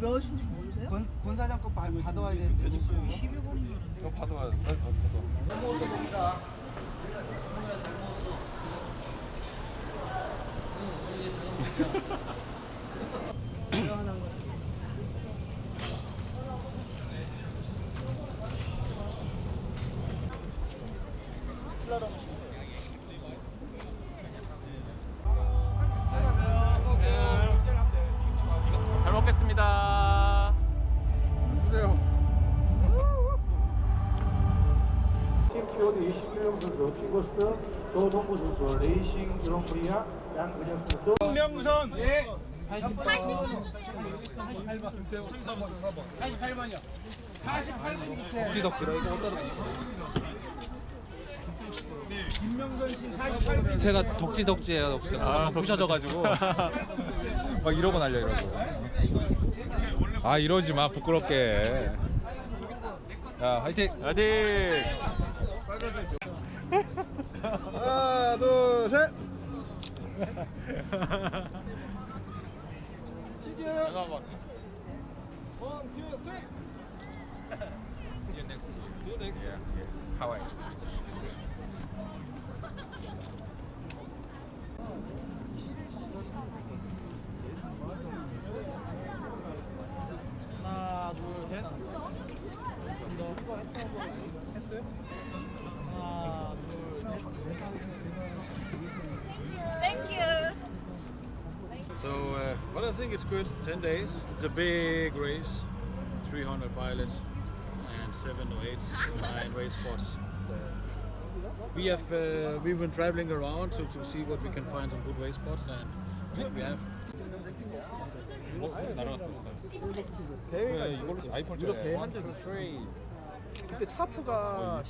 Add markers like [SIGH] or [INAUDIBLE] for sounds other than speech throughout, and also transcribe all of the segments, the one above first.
번호 몇인지 모르세요? 권, 권 사장 거 받- 받아와야 되는데 12번 이거 받아와 빨리 받아 받아 먹었어 동일아 동일아 잘 먹었어 잘 20km 선수 친구스 조동구 선수 레이싱 그랑프리아 양근혁 선수 명선! 예 48번이요 덕지덕지라 이거 어디다 김명선 씨 48번 제가 덕지덕지예요 덕지덕지 아, 아, 부셔져가지고. [LAUGHS] 막 이러고 날려 이러고. 아 이러지 마 부끄럽게. 야 화이팅! 화이팅! 하나 둘셋 See you next year. See you next year. Hawaii. think it's good. 10 days. It's a big race. 300 pilots and seven or eight, nine race spots. We have uh, we've been traveling around to, to see what we can find some good race spots, and I think we have. 어? 날아갔어. 대회가 왜 있어요 이걸로 아이폰 유 그때 차프가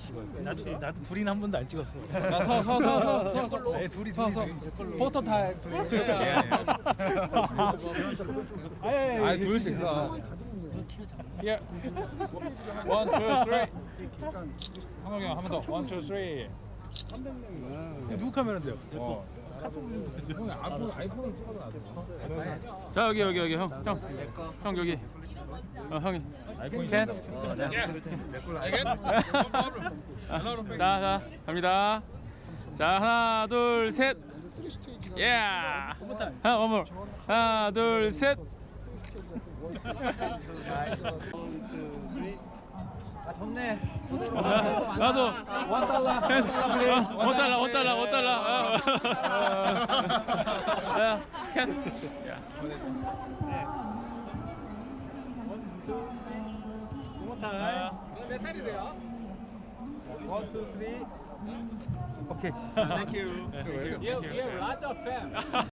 나도 나도 둘이는 한 번도 안 찍었어. 서서서서서 네, 둘이 서서 포토 타임. 아예 아 둘씩 서. Here. One, two, three. 한국이 형한번 더. One, two, three. 누구 카메라인데요? 어. 아이폰 아이폰을 찍어도 놔둬. 자 여기 여기 여기 형 형. 형 여기. 어 형이. 캔. [LAUGHS] 자, 자, 갑니다. 자, 하나, 둘, 셋. 예. 하나, 원몰. 하나, 둘, 셋. 아 좋네 나도 원 달러. 원 달러, 원 달러, 원 달러. 자, 캔. 야. 몇 살이 돼요? 원투 쓰리. 오케이. Thank you. Thank you. Thank you. lots of fan.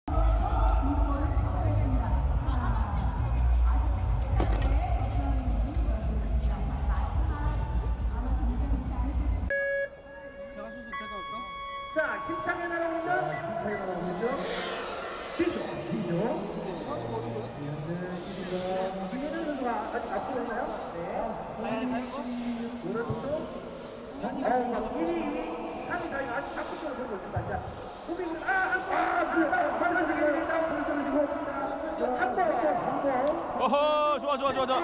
어허, 좋아, 좋아, 좋아, 좋아.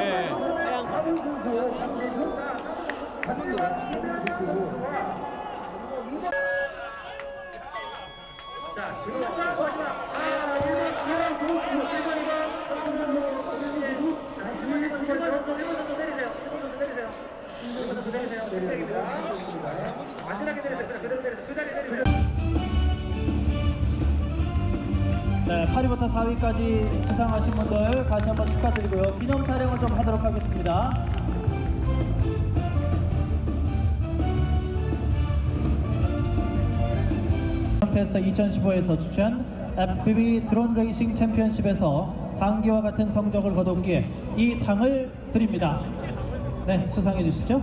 예. 박은 선수 박은 선수 자, 지금 마지막. 아, 1번, 2번, 9, 1번, 2번, 1번, 1번, 1번 내리세요. 1번 내리세요. 1번 내리세요. 내리세요. 마지막에 내리세요. 그대로 내리세요. 그 자리 내리세요. 네, 8위부터 4위까지 수상하신 분들 다시 한번 축하드리고요. 기념 촬영을 좀 하도록 하겠습니다. 페스타 2015에서 주최한 FPV 드론 레이싱 챔피언십에서 상기와 같은 성적을 거둔 기에 이 상을 드립니다. 네, 수상해 주시죠.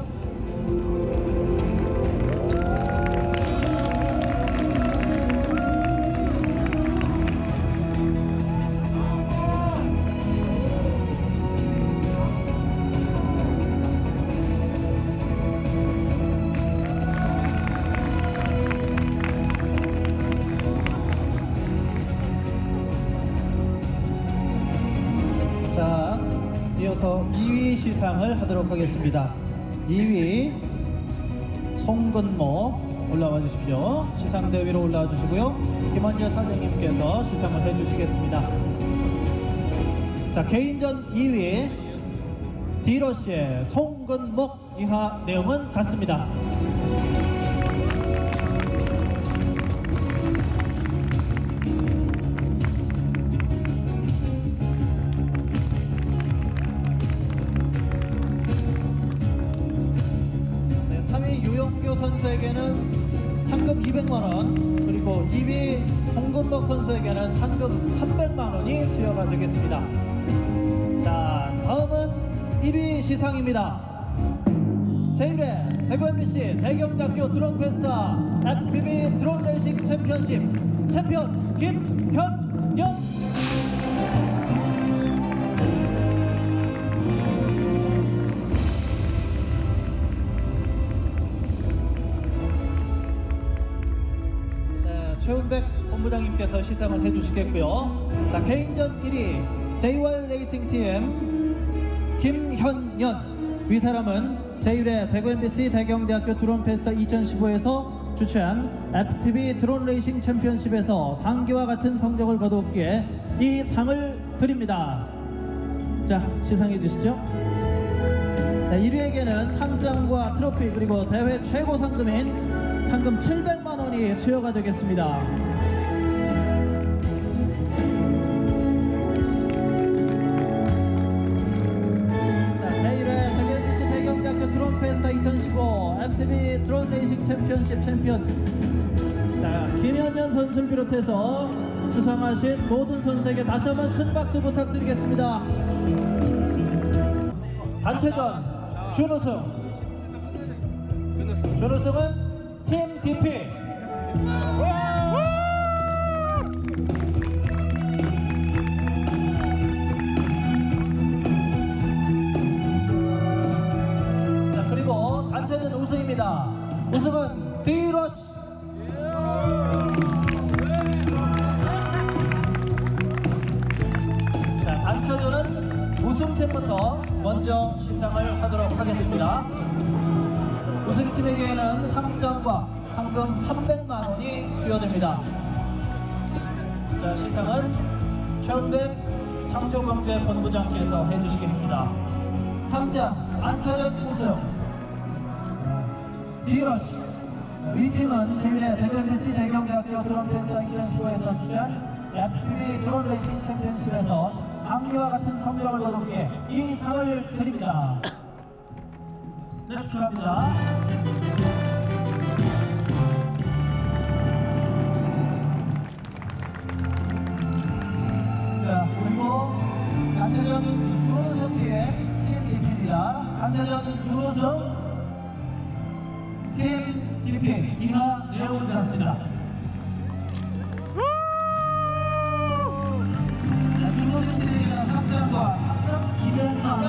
시상을 하도록 하겠습니다. 2위 송근모 올라와 주십시오. 시상대 위로 올라와 주시고요. 김원재 사장님께서 시상을 해주시겠습니다. 자 개인전 2위 디러시의 송근목 이하 내용은 같습니다. 200만 원 그리고 2위 송근목 선수에게는 상금 300만 원이 수여가 되겠습니다. 자 다음은 1위 시상입니다. 제1회 대구 MBC 대경대학교 드론 페스타 FPV 드론 레이싱 챔피언십 챔피언 김현영 최은백 본부장님께서 시상을 해주시겠고요. 자 개인전 1위 JY 레이싱 팀 김현연 위 사람은 제1회 대구 MBC 대경대학교 드론 페스타 2015에서 주최한 FPV 드론 레이싱 챔피언십에서 상기와 같은 성적을 거두었기에 이 상을 드립니다. 자 시상해 주시죠. 네, 1위에게는 상장과 트로피 그리고 대회 최고 상금인 상금 700만 원이 수여가 되겠습니다. 자, 제1회 대결비시 대경대학교 드론 페스타 2015 MPV 드론 레이싱 챔피언십 챔피언 자, 김현현 선수를 비롯해서 수상하신 모든 선수에게 다시 한번 큰 박수 부탁드리겠습니다. 단체전 준우승 준우승은 팀 DP 자 그리고 단체전 우승입니다. 우승은 디러시 자 단체전은 우승팀부터 먼저 시상을 하도록 하겠습니다 우승팀에게는 상장과 상금 300만 원이 수여됩니다. 자, 시상은 최은백 창조경제본부장께서 해주시겠습니다. 상장 안차전 우승 디러시 위팀은 제1회 대전BC 대경대학교 드론 테스트 2015에서 주최한 FPV 드론 레이싱 챔피언십에서 상위와 같은 성적을 거두기에 이 상을 드립니다. 네, 축하합니다. 자, 그리고 단체전 준우승팀의 팀 DP입니다. 단체전 준우승 팀 DP 이하 내용을 드렸습니다.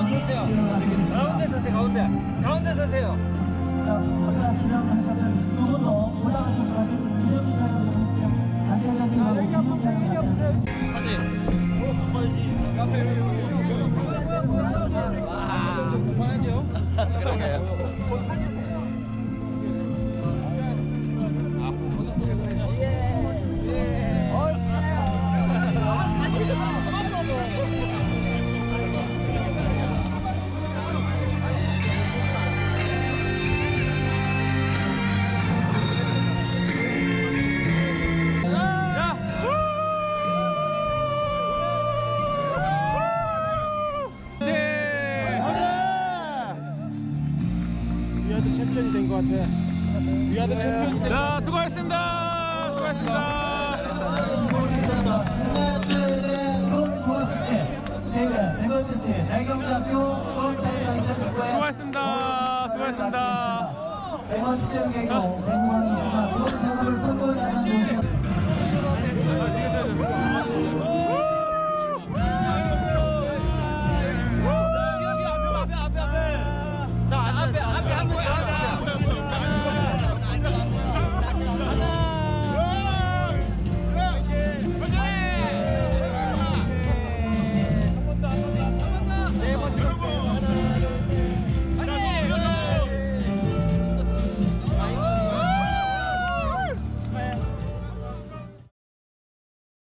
200만 원이 수여가 되겠습니다. 가운데 서세요 가운데 가운데 서세요 이런 시작을 다 위아드 챔피언이 된 자, 수고하셨습니다. 수고하셨습니다. 수고하셨습니다. 수고하셨습니다. 백만 축제를 계기로 백만이지만 그런 사고를 선보이는